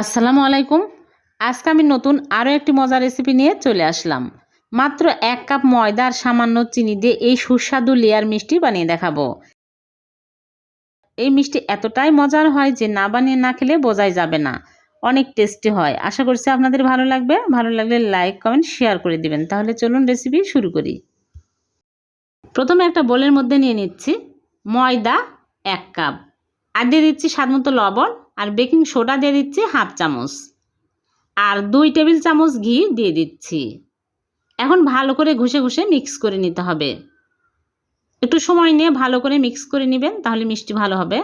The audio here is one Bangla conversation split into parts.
আসসালামু আলাইকুম। আজকে আমি নতুন আরও একটি মজার রেসিপি নিয়ে চলে আসলাম। মাত্র এক কাপ ময়দা আর সামান্য চিনি দিয়ে এই সুস্বাদু লেয়ার মিষ্টি বানিয়ে দেখাবো। এই মিষ্টি এতটাই মজার হয় যে না বানিয়ে না খেলে বোঝাই যাবে না। অনেক টেস্টি হয়। আশা করছি আপনাদের ভালো লাগবে। ভালো লাগলে লাইক কমেন্ট শেয়ার করে দিবেন। তাহলে চলুন রেসিপি শুরু করি। প্রথমে একটা বোলের মধ্যে নিয়ে নিচ্ছি ময়দা এক কাপ। আর দিয়ে দিচ্ছি স্বাদ মতো লবণ। আর বেকিং সোডা দিয়ে দিচ্ছি হাফ চামচ। আর দুই টেবিল চামচ ঘি দিয়ে দিচ্ছি। এখন ভালো করে ঘষে ঘষে মিক্স করে নিতে হবে। একটু সময় নিয়ে ভালো করে মিক্স করে নেবেন, তাহলে মিষ্টি ভালো হবে।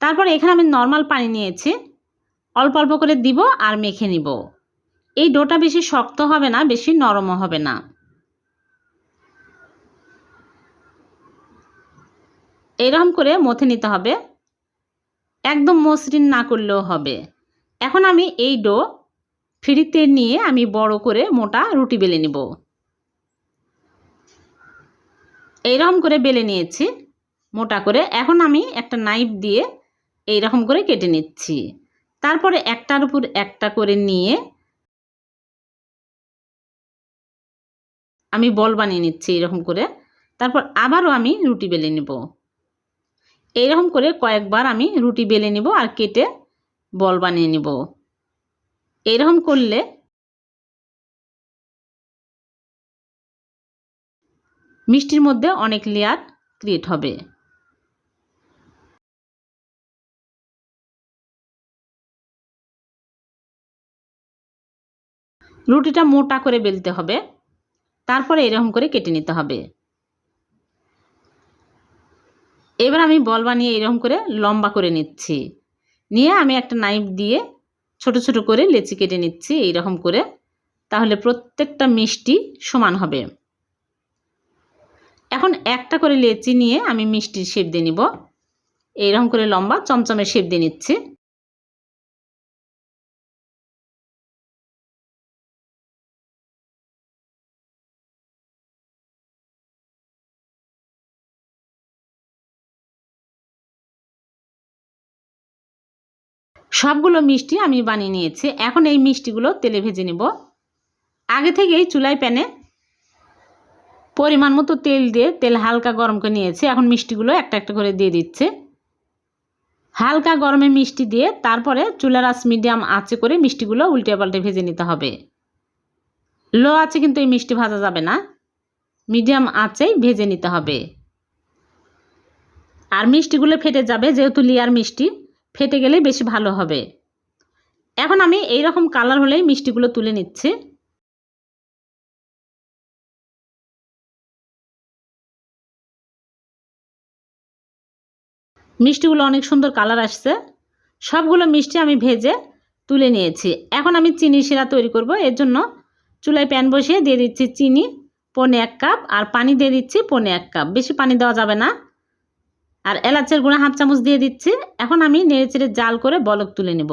তারপর এখানে আমি নর্মাল পানি নিয়েছি। অল্প অল্প করে দিব আর মেখে নিব। এই ডোটা বেশি শক্ত হবে না, বেশি নরমও হবে না। এরকম করে মথে নিতে হবে। একদম মসৃণ না করলেও হবে। এখন আমি এই ডো ফ্রিতে নিয়ে আমি বড় করে মোটা রুটি বেলে নিব। এইরকম করে বেলে নিয়েছি, মোটা করে। এখন আমি একটা নাইফ দিয়ে এইরকম করে কেটে নিচ্ছি। তারপরে একটার উপর একটা করে নিয়ে আমি বল বানিয়ে নিচ্ছি এরকম করে। তারপর আবারও আমি রুটি বেলে নেব। এইরকম করে কয়েকবার আমি রুটি বেলে নিব আর কেটে বল বানিয়ে নিব। এরকম করলে মিষ্টির মধ্যে অনেক লেয়ার ক্রিয়েট হবে। রুটিটা মোটা করে বেলতে হবে, তারপরে এরকম করে কেটে নিতে হবে। এবার আমি বল বানিয়ে এরকম করে লম্বা করে নিচ্ছি। নিয়ে আমি একটা নাইফ দিয়ে ছোট ছোট করে লেচি কেটে নিচ্ছি এইরকম করে, তাহলে প্রত্যেকটা মিষ্টি সমান হবে। এখন একটা করে লেচি নিয়ে আমি মিষ্টির শেপ দিয়ে নিব। এইরকম করে লম্বা চমচমের শেপ দিয়ে নিচ্ছি। সবগুলো মিষ্টি আমি বানিয়ে নিয়েছি। এখন এই মিষ্টিগুলো তেলে ভেজে নেব। আগে থেকেই চুলায় প্যানে পরিমাণ মতো তেল দিয়ে তেল হালকা গরম করে নিয়েছি। এখন মিষ্টিগুলো একটা একটা করে দিয়ে দিচ্ছে। হালকা গরমে মিষ্টি দিয়ে তারপরে চুলার আঁচ মিডিয়াম আঁচে করে মিষ্টিগুলো উল্টে পাল্টে ভেজে নিতে হবে। লো আছে কিন্তু এই মিষ্টি ভাজা যাবে না। মিডিয়াম আঁচেই ভেজে নিতে হবে। আর মিষ্টিগুলো ফেটে যাবে যেহেতু লিয়ার মিষ্টি। ফেটে গেলে বেশি ভালো হবে। এখন আমি এই রকম কালার হলেই মিষ্টিগুলো তুলে নিচ্ছি। মিষ্টিগুলো অনেক সুন্দর কালার আসছে। সবগুলো মিষ্টি আমি ভেজে তুলে নিয়েছি। এখন আমি চিনি শিরা তৈরি করব। এর জন্য চুলায় প্যান বসিয়ে দিয়ে দিচ্ছি চিনি, পনে এক কাপ, আর পানি দিয়ে দিচ্ছি পনে এক কাপ। বেশি পানি দেওয়া যাবে না। আর এলাচের গুঁড়া হাফ চামচ দিয়ে দিচ্ছি। এখন আমি নেড়ে চেড়ে জাল করে বলক তুলে নেব।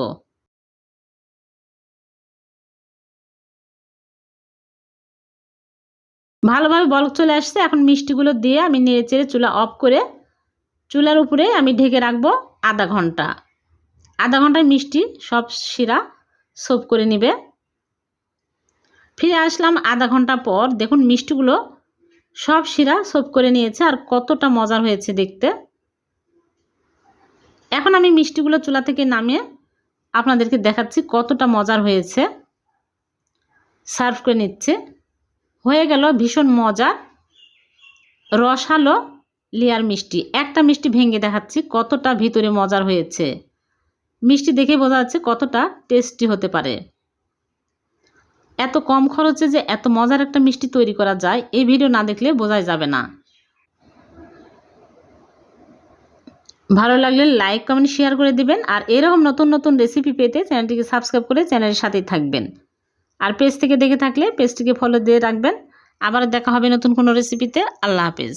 ভালোভাবে বলক চলে আসছে। এখন মিষ্টিগুলো দিয়ে আমি নেড়ে চেড়ে চুলা অফ করে চুলার উপরে আমি ঢেকে রাখব আধা ঘণ্টা। আধা ঘন্টায় মিষ্টি সব শিরা সোপ করে নিবে। ফিরে আসলাম আধা ঘণ্টা পর। দেখুন মিষ্টিগুলো সব শিরা সোপ করে নিয়েছে। আর কতটা মজার হয়েছে দেখতে। এখন আমি মিষ্টিগুলো চুলা থেকে নামিয়ে আপনাদেরকে দেখাচ্ছি কতটা মজার হয়েছে। সার্ভ করে নিচ্ছে। হয়ে গেল ভীষণ মজার রসালো লেয়ার মিষ্টি। একটা মিষ্টি ভেঙে দেখাচ্ছি কতটা ভিতরে মজার হয়েছে। মিষ্টি দেখে বোঝা যাচ্ছে কতটা টেস্টি হতে পারে। এত কম খরচে যে এত মজার একটা মিষ্টি তৈরি করা যায়, এই ভিডিও না দেখলে বোঝাই যাবে না। ভালো লাগলে লাইক কমেন্ট শেয়ার করে দিবেন। আর এরকম নতুন নতুন রেসিপি পেতে চ্যানেলটিকে সাবস্ক্রাইব করে চ্যানেলের সাথেই থাকবেন। আর পেজ থেকে দেখে থাকলে পেজটিকে ফলো দিয়ে রাখবেন। আবার দেখা হবে নতুন কোনো রেসিপিতে আল্লাহ হাফেজ।